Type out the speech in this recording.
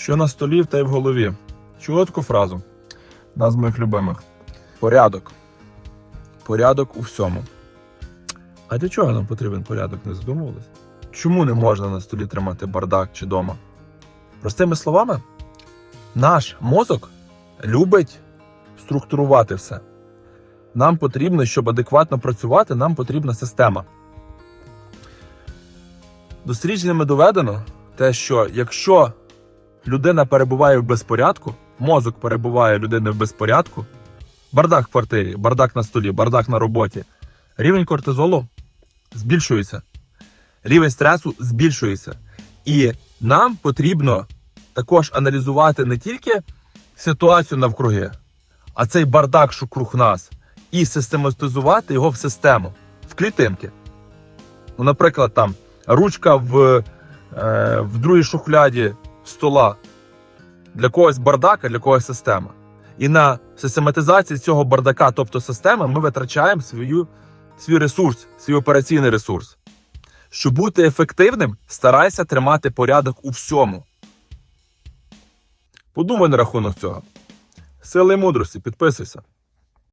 Що на столі, та й в голові. Чули таку фразу? Одна з моїх любимих. Порядок. Порядок у всьому. А для чого нам потрібен порядок, не задумувались? Чому не можна на столі тримати бардак чи дома? Простими словами, наш мозок любить структурувати все. Нам потрібно, щоб адекватно працювати, нам потрібна система. Дослідженнями доведено те, що якщо людина перебуває в безпорядку, мозок перебуває людини в безпорядку, бардак в квартирі, бардак на столі, бардак на роботі, рівень кортизолу збільшується, рівень стресу збільшується. І нам потрібно також аналізувати не тільки ситуацію навкруги, а цей бардак, що круг нас, і систематизувати його в систему, в клітинки. Ну, наприклад, там ручка в, е, в другій шухляді стола. Для когось бардак, а для когось система. І на систематизації цього бардака, тобто системи, ми витрачаємо свою, свій ресурс, свій операційний ресурс. Щоб бути ефективним, старайся тримати порядок у всьому. Подумай на рахунок цього. Сили і мудрості, підписуйся.